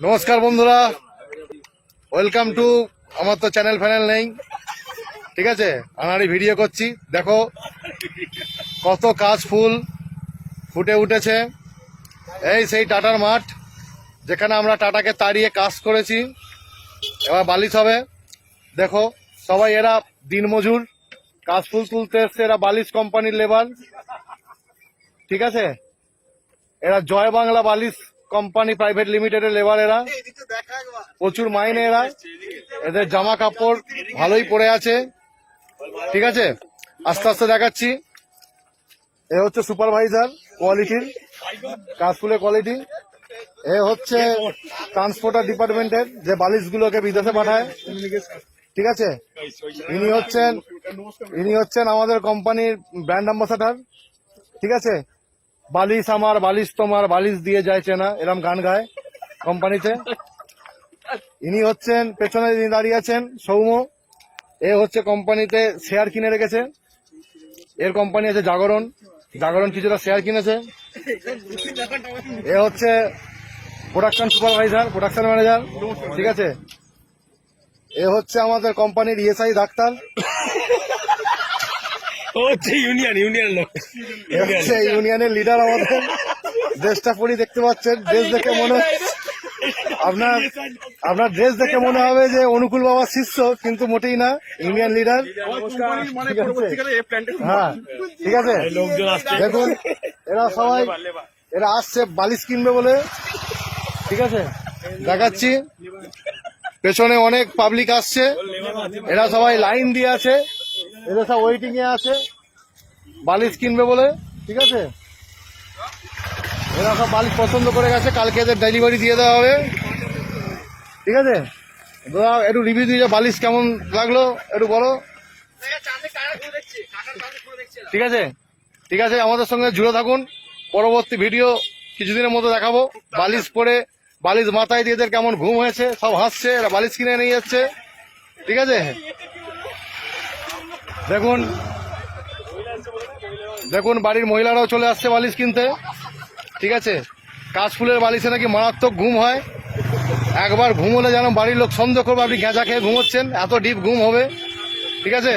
নমস্কার বন্ধুরা। Welcome to আমার তো চ্যানেল ফ্যানেল নেই। ঠিক আছে? আনারি ভিডিও করছি। দেখো, কত কাজ ফুল ফুটে উঠেছে। এই সেই টাটার মাঠ, যেখানে আমরা টাটাকে তাড়িয়ে কাজ করেছি। এবার বালিশ হবে। দেখো, সবাই এরা দিনমজুর। কাজ ফুল তুলতে এসছে এরা বালিশ কোম্পানির লেবার ঠিক আছে? এরা জয় বাংলা বালিশ কোম্পানি প্রাইভেট লিমিটেডের লেবার এরা প্রচুর মাইনে এরা এদের জামা কাপড় ভালোই পড়ে আছে। ঠিক আছে? আস্তে আস্তে দেখাচ্ছি। এ হচ্ছে সুপারভাইজার কোয়ালিটির কাশফুলের কোয়ালিটি। এ হচ্ছে ট্রান্সপোর্টার ডিপার্টমেন্টের, যে বালিশগুলোকে বিদেশে পাঠায়। ঠিক আছে? ইনি হচ্ছেন ইনি হচ্ছেন আমাদের কোম্পানির ব্র্যান্ড অ্যাম্বাসাডার। ঠিক আছে? বালিশ আমার, বালিশ তোমার, বালিশ দিয়ে যায় চেনা, এরম গান গায় কোম্পানিতে। ইনি হচ্ছেন, পেছনে যিনি দাঁড়িয়ে আছেন, সৌম্য, এ হচ্ছে কোম্পানিতে শেয়ার কিনে রেখেছে। এর কোম্পানি আছে জাগরণ। জাগরণ কিছুটা শেয়ার কিনেছে। এ হচ্ছে প্রোডাকশন সুপারভাইজার প্রোডাকশন ম্যানেজার ঠিক আছে? এ হচ্ছে আমাদের কোম্পানির ইএসআই ডাক্তার। ও হচ্ছে ইউনিয়ন ইউনিয়ন লোক। হচ্ছে ইউনিয়নের লিডার আমাদের। ড্রেসটা পরি দেখতে পাচ্ছেন ড্রেস দেখে মনে আপনার আপনার ড্রেস দেখে মনে হবে যে অনুকূল বাবার শিষ্য কিন্তু মোটেই না ইউনিয়ন লিডার ঠিক আছে। হ্যাঁ ঠিক আছে। দেখুন এরা সবাই এরা আসছে বালিশ কিনবে বলে। ঠিক আছে? দেখাচ্ছি। পেছনে অনেক পাবলিক আসছে। এরা সবাই লাইন দিয়ে আছে। এরা সব ওয়েটিং এ আছে। বালিশ কিনবে বলে, ঠিক আছে? এরা সব বালিশ পছন্দ করে গেছে, কালকে এদের ডেলিভারি দিয়ে দেওয়া হবে। ঠিক আছে? দাদা, একটু রিভিউ দিয়ে বালিশ কেমন লাগল, একটু বলো। ঠিক আছে? ঠিক আছে, আমাদের সঙ্গে জুড়ে থাকুন। পরবর্তী ভিডিও কিছুদিনের মধ্যে দেখাবো। বালিশ পরে, বালিশ মাথায় দিয়ে এদের কেমন ঘুম হয়েছে, সব হাসছে, এরা বালিশ কিনে নিয়ে যাচ্ছে। ঠিক আছে? দেখুন দেখুন বাড়ির মহিলারাও চলে আসছে বালিশ কিনতে। ঠিক আছে? কাশফুলের বালিশে নাকি মারাত্মক ঘুম হয়। একবার ঘুম হলে যেন বাড়ির লোক সন্দেহ করবে, আপনি গেঁজা খেয়ে ঘুমোচ্ছেন, এত ডিপ ঘুম হবে। ঠিক আছে?